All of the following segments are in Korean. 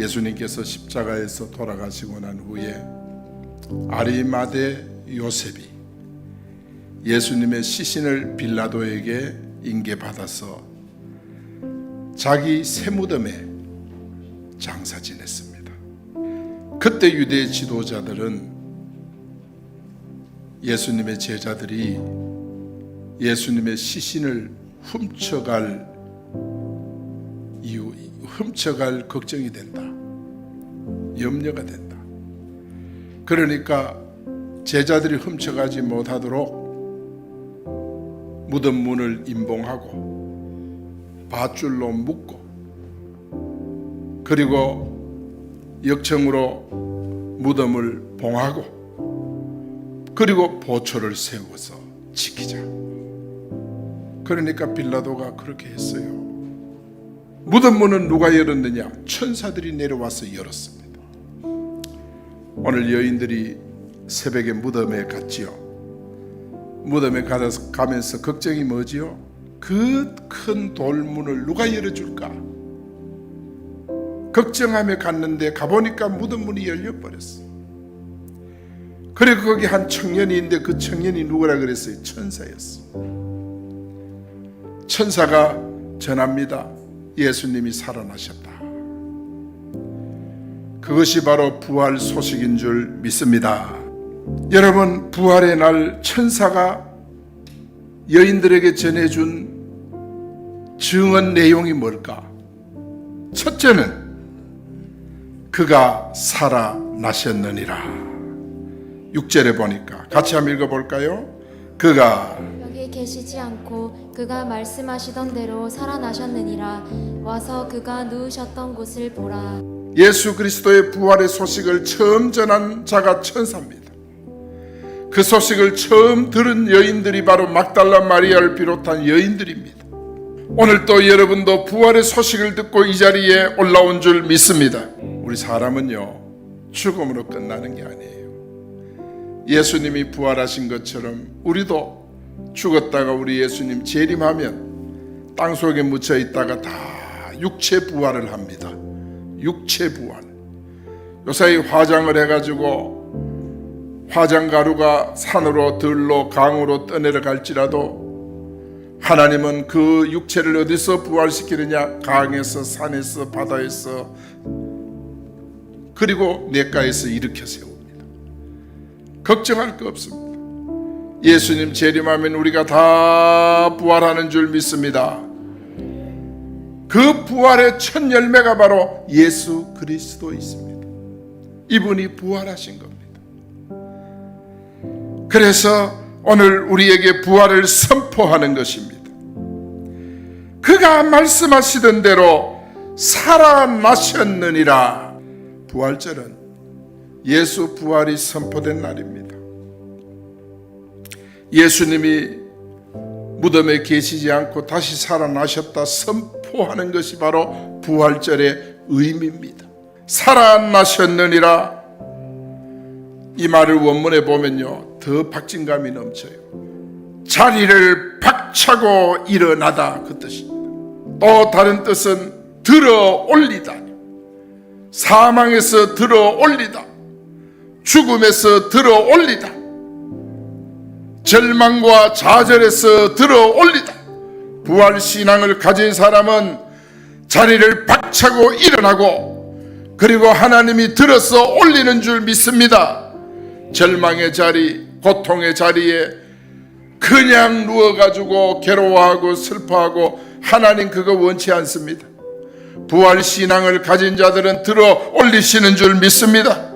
예수님께서 십자가에서 돌아가시고 난 후에 아리마대 요셉이 예수님의 시신을 빌라도에게 인계받아서 자기 새 무덤에 장사 지냈습니다. 그때 유대 지도자들은 예수님의 제자들이 예수님의 시신을 훔쳐갈 훔쳐갈 걱정이 된다. 염려가 된다. 그러니까 제자들이 훔쳐가지 못하도록 무덤 문을 임봉하고 밧줄로 묶고 그리고 역청으로 무덤을 봉하고 그리고 보초를 세워서 지키자. 그러니까 빌라도가 그렇게 했어요. 무덤 문은 누가 열었느냐? 천사들이 내려와서 열었습니다. 오늘 여인들이 새벽에 무덤에 갔지요. 무덤에 가서 가면서 걱정이 뭐지요? 그 큰 돌문을 누가 열어줄까? 걱정하며 갔는데 가보니까 무덤 문이 열려 버렸어. 그리고 거기 한 청년이 있는데 그 청년이 누구라 그랬어요? 천사였어. 천사가 전합니다. 예수님이 살아나셨다. 그것이 바로 부활 소식인 줄 믿습니다. 여러분, 부활의 날 천사가 여인들에게 전해준 증언 내용이 뭘까? 첫째는 그가 살아나셨느니라. 6절에 보니까 같이 한번 읽어볼까요? 그가 계시지 않고 그가 말씀하시던 대로 살아나셨느니라 와서 그가 누우셨던 곳을 보라 예수 그리스도의 부활의 소식을 처음 전한 자가 천사입니다. 그 소식을 처음 들은 여인들이 바로 막달라 마리아를 비롯한 여인들입니다. 오늘 또 여러분도 부활의 소식을 듣고 이 자리에 올라온 줄 믿습니다. 우리 사람은요, 죽음으로 끝나는 게 아니에요. 예수님이 부활하신 것처럼 우리도 죽었다가 우리 예수님 재림하면 땅 속에 묻혀 있다가 다 육체 부활을 합니다. 육체 부활. 요사이 화장을 해가지고 화장 가루가 산으로 들로 강으로 떠내려 갈지라도 하나님은 그 육체를 어디서 부활시키느냐? 강에서 산에서 바다에서 그리고 냇가에서 일으켜 세웁니다. 걱정할 거 없습니다. 예수님 재림하면 우리가 다 부활하는 줄 믿습니다. 그 부활의 첫 열매가 바로 예수 그리스도 있습니다. 이분이 부활하신 겁니다. 그래서 오늘 우리에게 부활을 선포하는 것입니다. 그가 말씀하시던 대로 살아나셨느니라. 부활절은 예수 부활이 선포된 날입니다. 예수님이 무덤에 계시지 않고 다시 살아나셨다 선포하는 것이 바로 부활절의 의미입니다. 살아나셨느니라 이 말을 원문에 보면요 더 박진감이 넘쳐요. 자리를 박차고 일어나다 그 뜻입니다. 또 다른 뜻은 들어 올리다. 사망에서 들어 올리다. 죽음에서 들어 올리다. 절망과 좌절에서 들어 올리다. 부활 신앙을 가진 사람은 자리를 박차고 일어나고 그리고 하나님이 들어서 올리는 줄 믿습니다. 절망의 자리, 고통의 자리에 그냥 누워가지고 괴로워하고 슬퍼하고 하나님 그거 원치 않습니다. 부활 신앙을 가진 자들은 들어 올리시는 줄 믿습니다.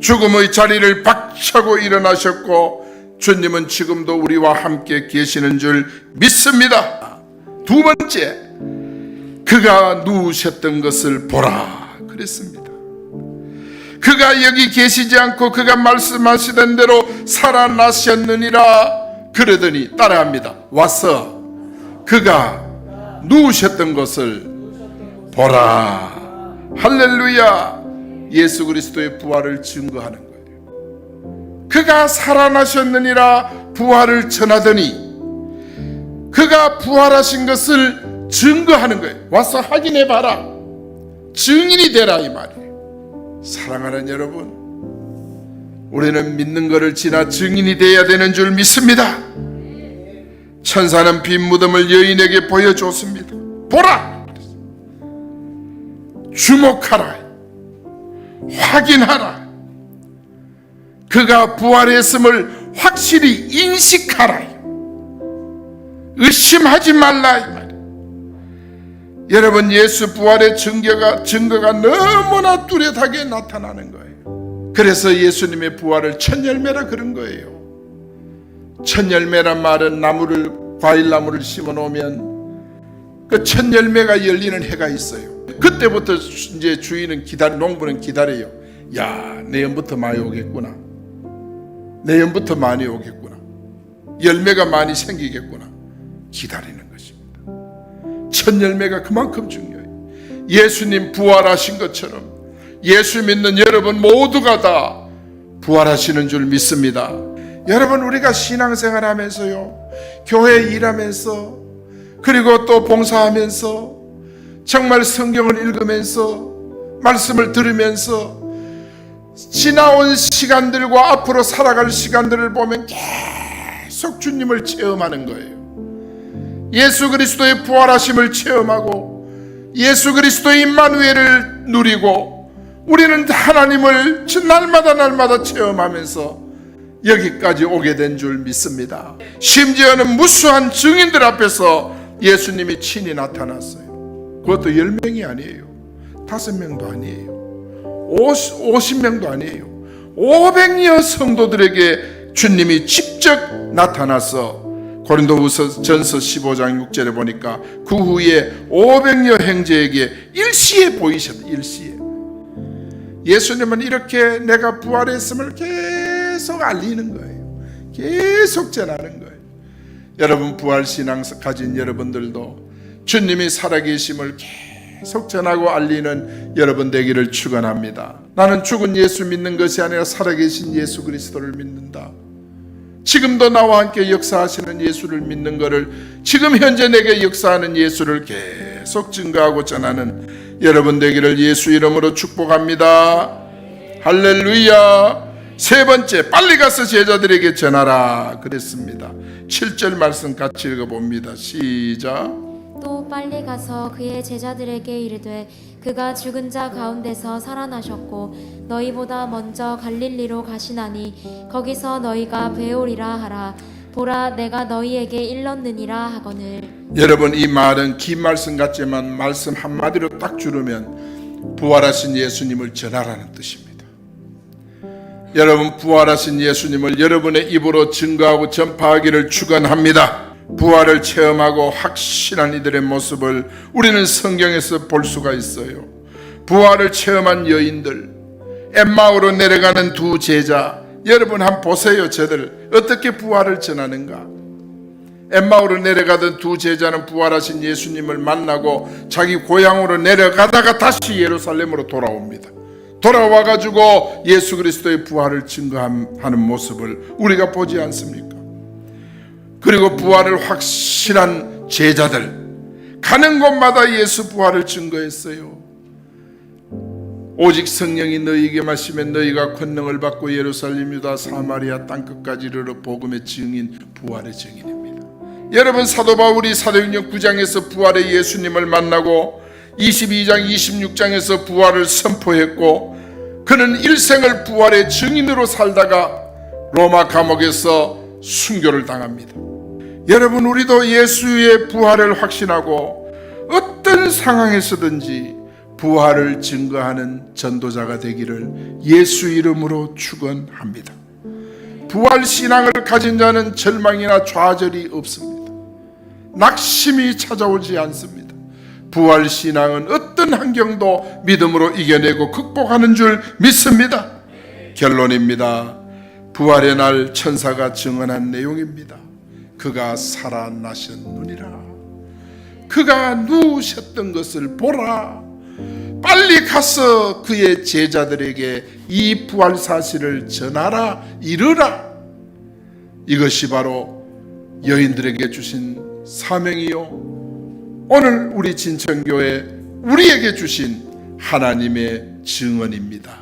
죽음의 자리를 박차고 일어나셨고 주님은 지금도 우리와 함께 계시는 줄 믿습니다. 두 번째, 그가 누우셨던 것을 보라 그랬습니다. 그가 여기 계시지 않고 그가 말씀하시던 대로 살아나셨느니라 그러더니 따라합니다. 와서 그가 누우셨던 것을 보라. 할렐루야. 예수 그리스도의 부활을 증거하는. 그가 살아나셨느니라 부활을 전하더니 그가 부활하신 것을 증거하는 거예요. 와서 확인해 봐라. 증인이 되라 이 말이에요. 사랑하는 여러분, 우리는 믿는 것을 지나 증인이 되어야 되는 줄 믿습니다. 천사는 빈 무덤을 여인에게 보여줬습니다. 보라! 주목하라. 확인하라. 그가 부활했음을 확실히 인식하라. 의심하지 말라. 여러분 예수 부활의 증거가 증거가 너무나 뚜렷하게 나타나는 거예요. 그래서 예수님의 부활을 첫 열매라 그런 거예요. 첫 열매란 말은 나무를 과일 나무를 심어 놓으면 그 첫 열매가 열리는 해가 있어요. 그때부터 이제 주인은 기다려 농부는 기다려요. 야 내년부터 많이 오겠구나. 내년부터 많이 오겠구나. 열매가 많이 생기겠구나. 기다리는 것입니다. 첫 열매가 그만큼 중요해요. 예수님 부활하신 것처럼 예수 믿는 여러분 모두가 다 부활하시는 줄 믿습니다. 여러분 우리가 신앙생활 하면서요. 교회 일하면서 그리고 또 봉사하면서 정말 성경을 읽으면서 말씀을 들으면서 지나온 시간들과 앞으로 살아갈 시간들을 보면 계속 주님을 체험하는 거예요. 예수 그리스도의 부활하심을 체험하고 예수 그리스도의 임마누엘을 누리고 우리는 하나님을 날마다 날마다 체험하면서 여기까지 오게 된 줄 믿습니다. 심지어는 무수한 증인들 앞에서 예수님이 친히 나타났어요. 그것도 열 명이 아니에요. 다섯 명도 아니에요. 오십 명도 아니에요. 500여 성도들에게 주님이 직접 나타나서 고린도후서 전서 15장 6절에 보니까 그 후에 500여 형제에게 일시에 보이셨다. 일시에. 예수님은 이렇게 내가 부활했음을 계속 알리는 거예요. 계속 전하는 거예요. 여러분 부활 신앙 가진 여러분들도 주님이 살아계심을 계속 전하고 알리는 여러분 되기를 축원합니다. 나는 죽은 예수 믿는 것이 아니라 살아계신 예수 그리스도를 믿는다. 지금도 나와 함께 역사하시는 예수를 믿는 것을 지금 현재 내게 역사하는 예수를 계속 증거하고 전하는 여러분 되기를 예수 이름으로 축복합니다. 할렐루야. 세 번째 빨리 가서 제자들에게 전하라 그랬습니다. 7절 말씀 같이 읽어봅니다. 시작. 또 빨리 가서 그의 제자들에게 이르되 그가 죽은 자 가운데서 살아나셨고 너희보다 먼저 갈릴리로 가시나니 거기서 너희가 배우리라 하라 보라 내가 너희에게 일렀느니라 하거늘 여러분 이 말은 긴 말씀 같지만 말씀 한마디로 딱 줄으면 부활하신 예수님을 전하라는 뜻입니다. 여러분 부활하신 예수님을 여러분의 입으로 증거하고 전파하기를 축원합니다. 부활을 체험하고 확신한 이들의 모습을 우리는 성경에서 볼 수가 있어요. 부활을 체험한 여인들, 엠마오로 내려가는 두 제자, 여러분 한번 보세요. 저들 어떻게 부활을 전하는가? 엠마오로 내려가던 두 제자는 부활하신 예수님을 만나고 자기 고향으로 내려가다가 다시 예루살렘으로 돌아옵니다. 돌아와 가지고 예수 그리스도의 부활을 증거하는 모습을 우리가 보지 않습니까? 그리고 부활을 확실한 제자들 가는 곳마다 예수 부활을 증거했어요. 오직 성령이 너희에게 마시면 너희가 권능을 받고 예루살렘 유다 사마리아 땅 끝까지 이르러 복음의 증인 부활의 증인입니다. 여러분 사도 바울이 사도행전 9장에서 부활의 예수님을 만나고 22장 26장에서 부활을 선포했고 그는 일생을 부활의 증인으로 살다가 로마 감옥에서 순교를 당합니다. 여러분 우리도 예수의 부활을 확신하고 어떤 상황에서든지 부활을 증거하는 전도자가 되기를 예수 이름으로 축원합니다. 부활 신앙을 가진 자는 절망이나 좌절이 없습니다. 낙심이 찾아오지 않습니다. 부활 신앙은 어떤 환경도 믿음으로 이겨내고 극복하는 줄 믿습니다. 결론입니다. 부활의 날 천사가 증언한 내용입니다. 그가 살아나셨느니라. 그가 누우셨던 것을 보라. 빨리 가서 그의 제자들에게 이 부활 사실을 전하라, 이르라. 이것이 바로 여인들에게 주신 사명이요. 오늘 우리 진천교회 우리에게 주신 하나님의 증언입니다.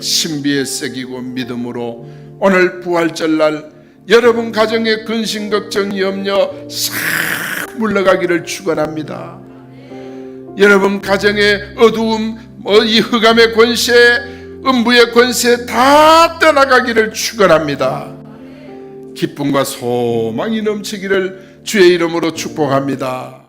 신비에 새기고 믿음으로 오늘 부활절날 여러분 가정의 근심 걱정 염려 싹 물러가기를 축원합니다. 여러분 가정의 어두움, 뭐이 흑암의 권세, 음부의 권세 다 떠나가기를 축원합니다. 기쁨과 소망이 넘치기를 주의 이름으로 축복합니다.